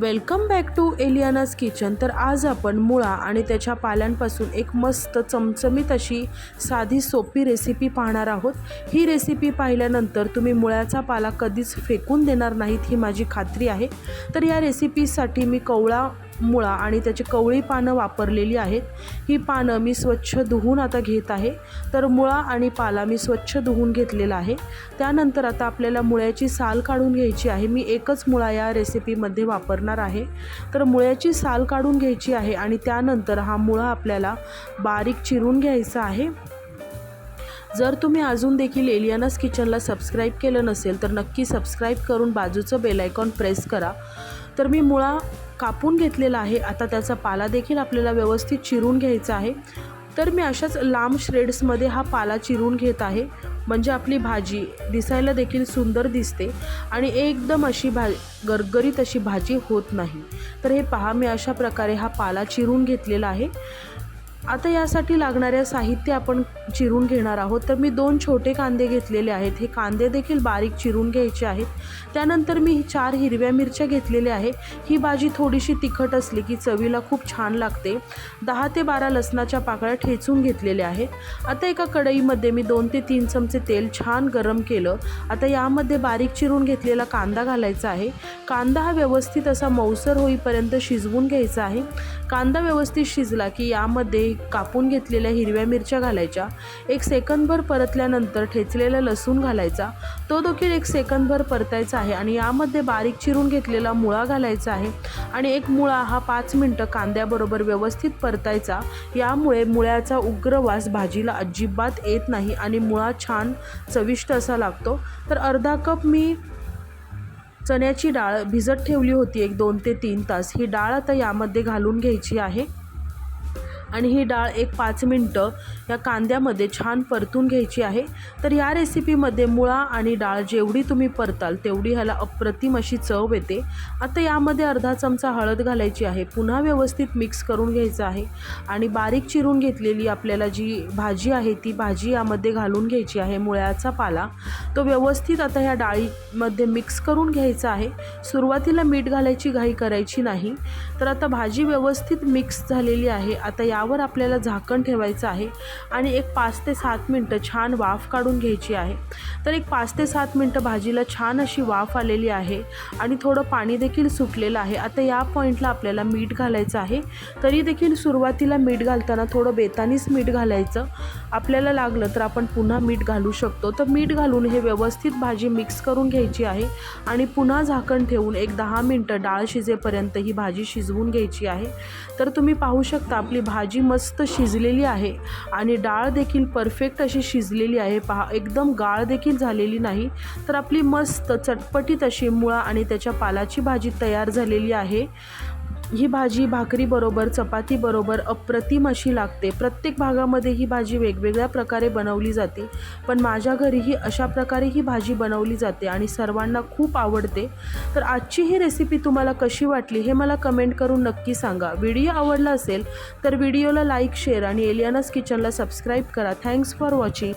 Welcome back to Eliana's kitchen. तर आज आपण मुळा आणि त्याच्या पाल्यांपासून एक मस्त चमचमीत अशी साधी सोपी रेसिपी पाहणार आहोत. ही रेसिपी पाहिल्यानंतर तुम्ही मुळ्याचा पाला कधीच फेकून देणार नाहीत ही माझी खात्री आहे. तर या रेसिपीसाठी मी कवळा मुळा आणि त्याची कवळी पानं वापरलेली आहेत. ही पानं मी स्वच्छ धुवून आता घेत आहे. तर मुळा आणि पाला मी स्वच्छ धुवून घेतलेला आहे. त्यानंतर आता आपल्याला मुळ्याची साल काढून घ्यायची आहे. मी एकच मुळा या रेसिपीमध्ये वापरणार आहे. तर मुळ्याची साल काढून घ्यायची आहे आणि त्यानंतर हा मुळा आपल्याला बारीक चिरून घ्यायचा आहे. जर तुम्ही अजून देखील एलियानास किचनला सबस्क्राईब केलं नसेल तर नक्की सबस्क्राईब करून बाजूचं बेलायकॉन प्रेस करा. तर मी मुळा कापून घेतलेला आहे. आता त्याचा पाला देखील आपल्याला व्यवस्थित चिरून घ्यायचा आहे. तर मी अशाच लांब श्रेड्समध्ये हा पाला चिरून घेत आहे. म्हणजे आपली भाजी दिसायला देखील सुंदर दिसते आणि एकदम अशी भा गरगरीत अशी भाजी होत नाही. तर हे पहा मी अशा प्रकारे हा पाला चिरून घेतलेला आहे. आता यासाठी लागणाऱ्या साहित्य आपण चिरून घेणार आहोत. तर मी दोन छोटे कांदे घेतलेले आहेत. हे कांदे देखील बारीक चिरून घ्यायचे आहेत. त्यानंतर मी चार हिरव्या मिरच्या घेतलेल्या आहे ही भाजी थोडीशी तिखट असली की चवीला खूप छान लागते. दहा ते बारा लसणाच्या पाकळ्या ठेचून घेतलेल्या आहेत. आता एका कढईमध्ये मी दोन ते तीन चमचे तेल छान गरम केलं. आता यामध्ये बारीक चिरून घेतलेला कांदा घालायचा आहे. कांदा हा व्यवस्थित असा मौसर होईपर्यंत शिजवून घ्यायचा आहे. कांदा व्यवस्थित शिजला की यामध्ये कापून घेतलेल्या हिरव्या मिरच्या घालायच्या. एक सेकंदभर परतल्यानंतर ठेचलेला लसूण घालायचा. तो देखील एक सेकंदभर परतायचा आहे आणि यामध्ये बारीक चिरून घेतलेला मुळा घालायचा आहे आणि एक मुळा हा पाच मिनटं कांद्याबरोबर व्यवस्थित परतायचा. यामुळे मुळ्याचा उग्र वास भाजीला अजिबात येत नाही आणि मुळा छान चविष्ट असा लागतो. तर अर्धा कप मी चण्याची डाळ भिजत ठेवली होती एक दोन ते तीन तास. ही डाळ आता यामध्ये घालून घ्यायची आहे. आणि ही डाळ एक पाच मिनटं या कांद्यामध्ये छान परतून घ्यायची आहे. तर या रेसिपीमध्ये मुळा आणि डाळ जेवढी तुम्ही परताल तेवढी ह्याला अप्रतिम अशी चव येते. आता यामध्ये अर्धा चमचा हळद घालायची आहे. पुन्हा व्यवस्थित मिक्स करून घ्यायचं आहे. आणि बारीक चिरून घेतलेली आपल्याला जी भाजी आहे ती भाजी यामध्ये घालून घ्यायची आहे मुळ्याचा पाला. तो व्यवस्थित आता ह्या डाळीमध्ये मिक्स करून घ्यायचा आहे. सुरुवातीला मीठ घालायची घाई करायची नाही. तर आता भाजी व्यवस्थित मिक्स झालेली आहे. आता या यावर आपल्याला झाकण ठेवायचं आहे आणि एक पाच ते सात मिनटं छान वाफ काढून घ्यायची आहे. तर एक पाच ते सात मिनटं भाजीला छान अशी वाफ आलेली आहे आणि थोडं पाणी देखील सुटलेलं आहे. आता या पॉईंटला आपल्याला मीठ घालायचं आहे. तरी देखील सुरुवातीला मीठ घालताना थोडं बेतानीच मीठ घालायचं. आपल्याला लागलं तर आपण पुन्हा मीठ घालू शकतो. तर मीठ घालून हे व्यवस्थित भाजी मिक्स करून घ्यायची आहे आणि पुन्हा झाकण ठेवून एक दहा मिनटं डाळ शिजेपर्यंत ही भाजी शिजवून घ्यायची आहे. तर तुम्ही पाहू शकता आपली भाजी मस्त शिजलेली आहे. आणि डाळ देखील परफेक्ट अशी शिजलेली आहे. पहा एकदम गाळ देखील झालेली नाही. तर आपली मस्त चटपटीत अशी मुळा आणि त्याच्या पालाची भाजी तयार झालेली आहे. ही भाजी भाकरीबरोबर चपातीबरोबर अप्रतिम अशी लागते. प्रत्येक भागामध्ये ही भाजी वेगवेगळ्या प्रकारे बनवली जाते. पण माझ्या घरीही अशा प्रकारे ही भाजी बनवली जाते आणि सर्वांना खूप आवडते. तर आजची ही रेसिपी तुम्हाला कशी वाटली हे मला कमेंट करून नक्की सांगा. व्हिडिओ आवडला असेल तर व्हिडिओला लाईक शेअर आणि एलियानास किचनला सबस्क्राईब करा. Thanks for watching